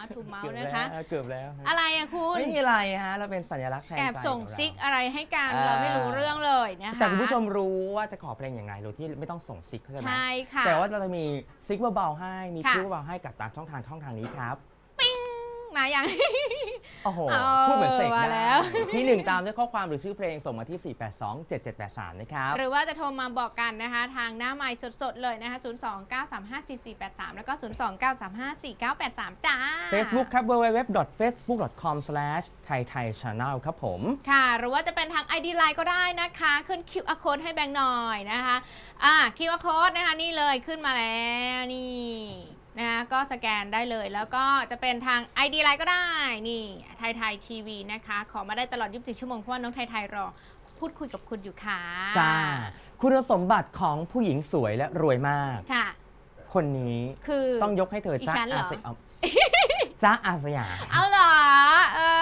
มาทูเมาส์นะคะ เกือบแล้ว อะไรอะคุณไม่มีอะไรฮะเราเป็นสัญลักษณ์แทนแอบใจส่งขเราซิกอะไรให้กันอ่าเราไม่รู้เรื่องเลยนะคะแต่คุณผู้ชมรู้ว่าจะขอเพลงอย่างไรโดยที่ไม่ต้องส่งซิกใช่ไหมใช่ค่ะแต่ว่าเราจะมีซิกเบาๆให้มีค่ะคิ้วเบาๆให้กับตามช่องทางช่องทางนี้ครับ มาอย่าง โอ้โห เออพูดเหมือนเสกมาได้แล้ว ที่หนึ่งตามด้วยข้อความหรือชื่อเพลงส่งมาที่ 4827783 นะครับ หรือว่าจะโทรมาบอกกันนะคะ ทางหน้าไมค์สดๆ เลยนะคะ 029354483 แล้วก็ 029354983 จ้า Facebook ครับ www.facebook.com/thaithaichannel ครับผม ค่ะ หรือว่าจะเป็นทาง ID Line ก็ได้นะคะ ขึ้น QR code ให้แบงค์หน่อยนะคะ อ่า QR code นะคะ นี่เลยขึ้นมาแล้ว นี่ นะคะก็สแกนได้เลยแล้วก็จะเป็นทาง ID Line ก็ได้นี่ไทยไทยทีวีนะคะ ขอมาได้ตลอด 24 ชั่วโมง เพราะว่าน้องไทยไทยรอพูดคุยกับคุณอยู่ค่ะ จ้า คุณสมบัติของผู้หญิงสวยและรวยมาก ค่ะ คนนี้คือต้องยกให้เธอดิจ้าฉันเหรอาอสยามจ้าอาสยาม เอาเหรอเออ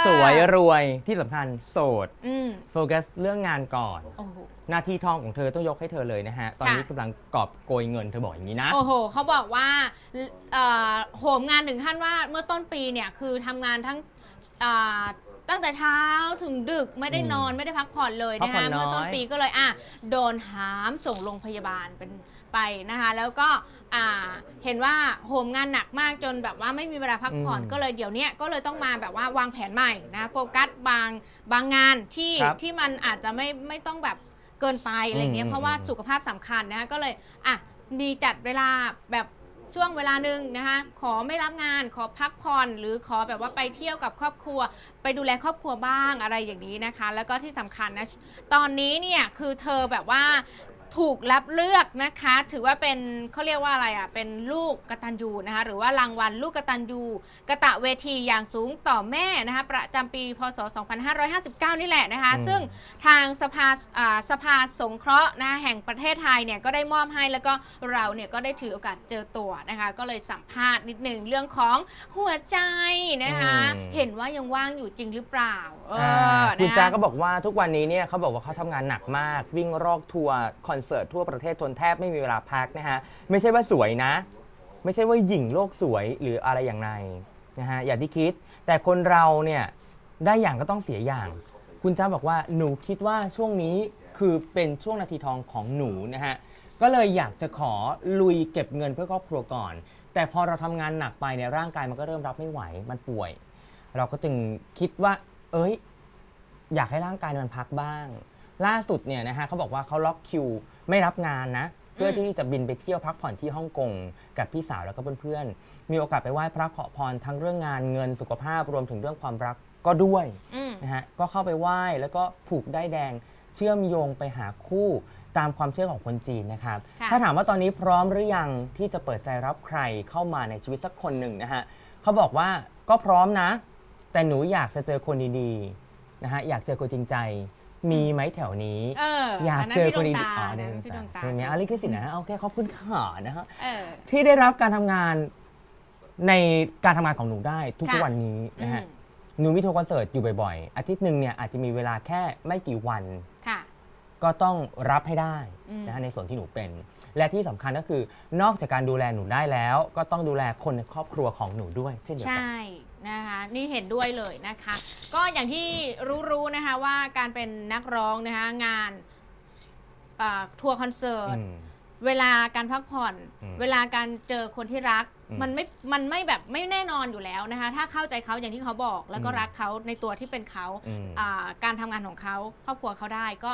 สวยรวยที่สำคัญโสด อืมโฟกัสเรื่องงานก่อน โอ้โห หน้าที่ทองของเธอต้องยกให้เธอเลยนะฮะ ตอนนี้ค่ะกำลังกอบโกยเงินเธอบอกอย่างนี้นะ โอ้โห เขาบอกว่าเอ่อโหมงานถึงขั้นว่าเมื่อต้นปีเนี่ย คือทำงานทั้งอ่า ตั้งแต่เช้าถึงดึกไม่ได้นอนไม่ได้พักผ่อนเลยพันะกผ่อคะนน้อย เมื่อต้นปีก็เลยอะโดนหามส่งโรงพยาบาลเป็นไปนะคะ แล้วก็อ่าเห็นว่าโหมงานหนักมากจนแบบว่าไม่มีเวลาพักผ่อนก็เลยเดี๋ยวเนี้ยก็เลยต้องมาแบบว่าวางแผนใหม่นะโฟกัสบางบางงานที่ครับที่มันอาจจะไม่ไม่ต้องแบบเกินไปอะไรเงี้อืยมเพราะว่าอืม สุขภาพสำคัญนะคะก็เลยอะมีจัดเวลาแบบ ช่วงเวลาหนึ่งนะคะ ขอไม่รับงานขอพักผ่อน หรือขอแบบว่าไปเที่ยวกับครอบครัว ไปดูแลครอบครัวบ้างอะไรอย่างนี้นะคะ แล้วก็ที่สำคัญนะตอนนี้เนี่ยคือเธอแบบว่า ถูกรับเลือกนะคะ ถือว่าเป็นเขาเรียกว่าอะไรอะเป็นลูกกตัญญูนะคะหรือว่ารางวัลลูกกตัญญูกะตะเวทีอย่างสูงต่อแม่นะคะประจำปีพศ 2559 นี่แหละนะคะอืม ซึ่งทางสภาอ่าสภาสงเคราะห์นะแห่งประเทศไทยเนี่ยก็ได้มอบให้แล้วก็เราเนี่ยก็ได้ถือโอกาสเจอตัวนะคะก็เลยสัมภาษณ์นิดหนึ่งเรื่องของหัวใจนะคะอืม เห็นว่ายังว่างอยู่จริงหรือเปล่าเออานะคุณจ้าก็บอกว่าทุกวันนี้เนี่ยเขาบอกว่าเขาทำงานหนักมาก วิ่งรอกทัวร์คอนเสิร์ตทั่วประเทศจนแทบไม่มีเวลาพักนะฮะ ไม่ใช่ว่าสวยนะ ไม่ใช่ว่าหญิงโลกสวยหรืออะไรอย่างไรนะฮะอย่าที่คิด แต่คนเราเนี่ยได้อย่างก็ต้องเสียอย่าง คุณจ้าบอกว่าหนูคิดว่าช่วงนี้คือเป็นช่วงนาทีทองของหนูนะฮะก็เลยอยากจะขอลุยเก็บเงินเพื่อครอบครัวก่อน แต่พอเราทำงานหนักไปเนี่ยร่างกายมันก็เริ่มรับไม่ไหวมันป่วย เราก็จึงคิดว่า เอ้ย อยากให้ร่างกายมันพักบ้าง ล่าสุดเนี่ยนะฮะเขาบอกว่าเขาล็อกคิวไม่รับงานนะ เพื่อที่จะบินไปเที่ยวพักผ่อนที่ฮ่องกงกับพี่สาวแล้วก็เพื่อนๆ มีโอกาสไปไหว้พระขอพรทั้งเรื่องงานเงินสุขภาพรวมถึงเรื่องความรักก็ด้วยอืม นะฮะก็เข้าไปไหว้แล้วก็ผูกได้ายแดง เชื่อมโยงไปหาคู่ตามความเชื่อของคนจีนนะครับ ค่ะ ถ้าถามว่าตอนนี้พร้อมหรือยังที่จะเปิดใจรับใครเข้ามาในชีวิตสักคนหนึ่งนะฮะเขาบอกว่าก็พร้อมนะ แต่หนูอยากจะเจอคนดีๆนะฮะอยากเจอคนจริงใจ มีไหมแถวนี้เอออยากนนั้นเจอพี่คนดวงดีตาๆอ๋อนะเดี๋ยวพี่ดวงตาใช่ไหมอะไรก็สินะโอเคขอบคุณค่ะนะฮะ เออ ที่ได้รับการทำงานในการทำงานของหนูได้ทุกค่ะ ๆวันนี้นะฮะ อืมหนูมีทัวร์คอนเสิร์ตอยู่บ่อยๆ อาทิตย์หนึ่งเนี่ยอาจจะมีเวลาแค่ไม่กี่วัน ค่ะ ก็ต้องรับให้ได้อืม นะฮะในส่วนที่หนูเป็น และที่สำคัญก็คือนอกจากการดูแลหนูได้แล้ว ก็ต้องดูแลคนในครอบครัวของหนูด้วยเช่นเดียวกัน ใช่นะคะ นี่เห็นด้วยเลยนะคะ ก็อย่างที่รู้ๆนะคะว่าการเป็นนักร้องนะคะงานอ่าทัวร์คอนเสิร์ตอืม เวลาการพักผ่อน อืมเวลาการเจอคนที่รัก อืมมันไม่มันไม่แบบไม่แน่นอนอยู่แล้วนะคะ ถ้าเข้าใจเขาอย่างที่เขาบอก แล้วก็อืมรักเขาในตัวที่เป็นเขาอืมอ่าการทำงานของเขาครอบครัวเขาได้ก็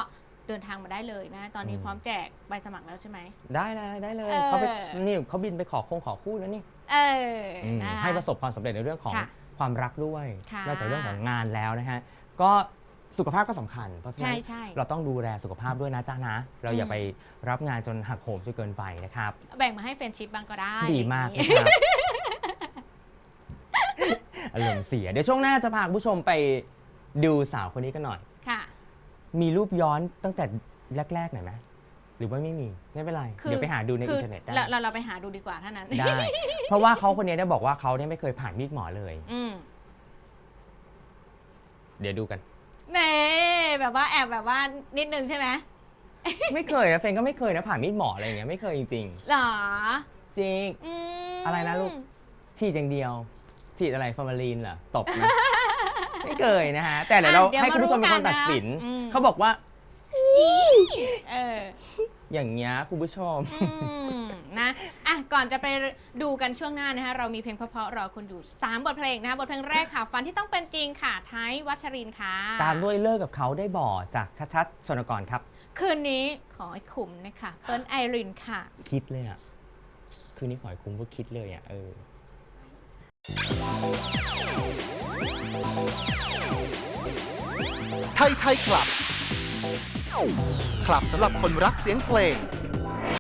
เดินทางมาได้เลยนะตอนนี้อืม พร้อมแจกใบสมัครแล้วใช่ไหม ได้เลยได้เลยเออ เขาไปนี่เขาบินไปขอคงขอคู่แล้วนี่เอออืมนะคะให้ประสบความสำเร็จในเรื่องของค่ะ ความรักด้วยค่ะ นอกจากเรื่องของงานแล้วนะฮะก็สุขภาพก็สำคัญ เพราะฉะนั้ใช่นใช่ เราต้องดูแลสุขภาพด้วยนะจ๊ะนะ เราอย่าอืม ไปรับงานจนหักโหมจนเกินไปนะครับ แบ่งมาให้เฟรนชิปบ้างก็ได้ดีมากอย่งนะนี้ครับ อารมณ์เสีย เดี๋ยวช่วงหน้าจะพาคุณผู้ชมไปดูสาวคนนี้กันหน่อย ค่ะ มีรูปย้อนตั้งแต่แรกๆหน่อยไหม หรือว่าไม่มีไม่เป็นไร คือ เดี๋ยวไปหาดูในคือินเทอร์เน็ตได้ เราเราเราไปหาดูดีกว่าเท่านั้น ได้ เพราะว่าเขาคนนี้ได้บอกว่าเขาเนี่ยไม่เคยผ่านมีดหมอเลย อืมเดี๋ยวดูกัน เน่แบบว่าแอบแบบว่านิดนึงใช่ไหมไม่เคยนะเฟนก็ไม่เคยนะผ่านมีดหมออะไรอย่างเงี้ยไม่เคยจริงหรอๆจริง อืมอะไรนะลูก ฉีดอย่างเดียว ฉีดอะไรฟอร์มาลีนเหรอตบนะ ไม่เคยนะฮะ แต่เดี๋ยวเราอะเดี๋ยวให้คุณผู้ชมเป็นคนมารู้กันตัดสินนะอืมเขาบอกว่า เออ อย่างเงี้ยคุณผู้ชม อืมนะอะก่อนจะไปดูกันช่วงหน้านะคะเรามีเพลงเพราะๆรอคุณอยู่ 3 บทเพลงนะคะบทเพลงแรกค่ะ ฝันที่ต้องเป็นจริงค่ะไทยวัชรินทร์ค่ะ ตามด้วยเลิกกับเขาได้บ่อจากชัดๆชนกรครับ คืนนี้ขอให้ขุมนะคะเปิ้ลไอรินค่ะ คิดเลยอะ คืนนี้ขอให้คุ้มก็คิดเลยอะเออ ไทยไทยคลับ คลับสำหรับคนรักเสียงเพลง